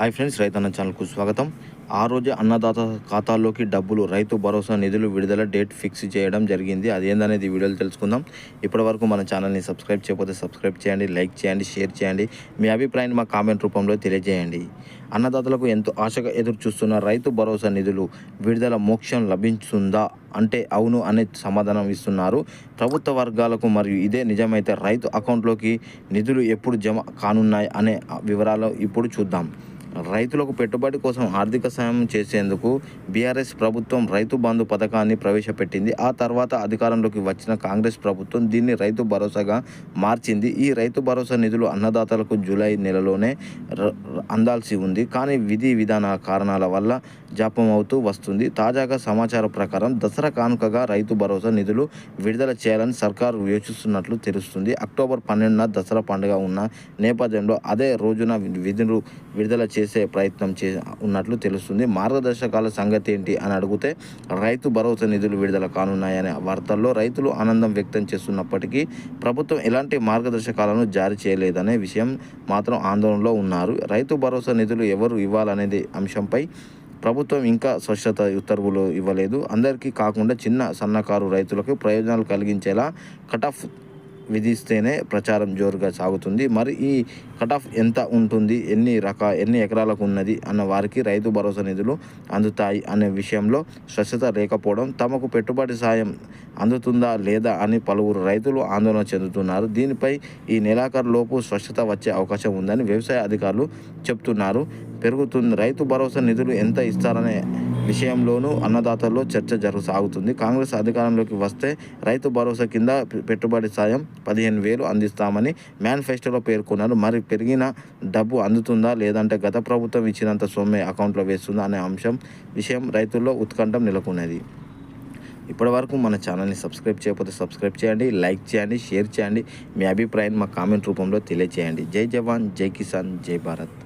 Hi friends రైతన్న ఛానల్కు స్వాగతం. ఆ రోజే అన్నదాత ఖాతాల్లోకి డబ్బులు రైతు భరోసా నిధులు విడుదల డేట్ ఫిక్స్ చేయడం జరిగింది. అదేందనేది ఏందనేది వీడియోలు తెలుసుకుందాం. ఇప్పటి వరకు మన ఛానల్ని సబ్స్క్రైబ్ చేయకపోతే సబ్స్క్రైబ్ చేయండి లైక్ చేయండి షేర్ చేయండి. మీ అభిప్రాయాన్ని మా కామెంట్ రూపంలో తెలియజేయండి. అన్నదాతలకు ఎంతో ఆశగా ఎదురు చూస్తున్న రైతు భరోసా నిధులు విడుదల మోక్షం లభించుందా అంటే అవును అనే సమాధానం ఇస్తున్నారు. ప్రభుత్వ వర్గాలకు మరియు ఇదే నిజమైతే రైతు అకౌంట్లోకి నిధులు ఎప్పుడు జమ కానున్నాయి అనే వివరాలు ఇప్పుడు చూద్దాం. రైతులకు పెట్టుబడి కోసం ఆర్థిక సాయం చేసేందుకు బీఆర్ఎస్ ప్రభుత్వం రైతు బంధు పథకాన్ని ప్రవేశపెట్టింది. ఆ తర్వాత అధికారంలోకి వచ్చిన కాంగ్రెస్ ప్రభుత్వం దీన్ని రైతు భరోసాగా మార్చింది. ఈ రైతు భరోసా నిధులు అన్నదాతలకు జూలై నెలలోనే అందాల్సి ఉంది. కానీ విధి విధాన కారణాల వల్ల జాప్యం అవుతూ వస్తుంది. తాజాగా సమాచారం ప్రకారం దసరా కానుకగా రైతు భరోసా నిధులు విడుదల చేయాలని సర్కారు యోచిస్తున్నట్లు తెలుస్తుంది. అక్టోబర్ పన్నెండున దసరా పండుగ ఉన్న నేపథ్యంలో అదే రోజున విధులు విడుదల చేసే ప్రయత్నం చే ఉన్నట్లు తెలుస్తుంది. మార్గదర్శకాల సంగతి ఏంటి అని అడిగితే రైతు భరోసా నిధులు విడుదల కానున్నాయనే వార్తల్లో రైతులు ఆనందం వ్యక్తం చేస్తున్నప్పటికీ ప్రభుత్వం ఎలాంటి మార్గదర్శకాలను జారీ చేయలేదనే విషయం మాత్రం ఆందోళనలో ఉన్నారు. రైతు భరోసా నిధులు ఎవరు ఇవ్వాలనేది అంశంపై ప్రభుత్వం ఇంకా స్వచ్ఛత ఉత్తర్వులు ఇవ్వలేదు. అందరికీ కాకుండా చిన్న సన్నకారు రైతులకు ప్రయోజనాలు కలిగించేలా కటాఫ్ విధిస్తేనే ప్రచారం జోరుగా సాగుతుంది. మరి ఈ కటాఫ్ ఎంత ఉంటుంది? ఎన్ని రకా ఎన్ని ఎకరాలకు ఉన్నది? అన్న వారికి రైతు భరోసా నిధులు అందుతాయి అనే విషయంలో స్వచ్ఛత లేకపోవడం తమకు పెట్టుబడి సాయం అందుతుందా లేదా అని పలువురు రైతులు ఆందోళన చెందుతున్నారు. దీనిపై ఈ నెలాఖరులోపు స్వచ్ఛత వచ్చే అవకాశం ఉందని వ్యవసాయ అధికారులు చెప్తున్నారు. పెరుగుతుంది రైతు భరోసా నిధులు ఎంత ఇస్తారనే విషయంలోనూ అన్నదాతల్లో చర్చ జరుగు సాగుతుంది కాంగ్రెస్ అధికారంలోకి వస్తే రైతు భరోసా కింద పెట్టుబడి సాయం పదిహేను వేలు అందిస్తామని మేనిఫెస్టోలో పేర్కొన్నారు. మరి పెరిగిన డబ్బు అందుతుందా లేదంటే గత ప్రభుత్వం ఇచ్చినంత సొమ్మే అకౌంట్లో వేస్తుందా అనే అంశం విషయం రైతుల్లో ఉత్కంఠం నెలకొన్నది. ఇప్పటివరకు మన ఛానల్ని సబ్స్క్రైబ్ చేయకపోతే సబ్స్క్రైబ్ చేయండి లైక్ చేయండి షేర్ చేయండి. మీ అభిప్రాయాన్ని మా కామెంట్ రూపంలో తెలియజేయండి జై జవాన్ జై కిసాన్ జై భారత్.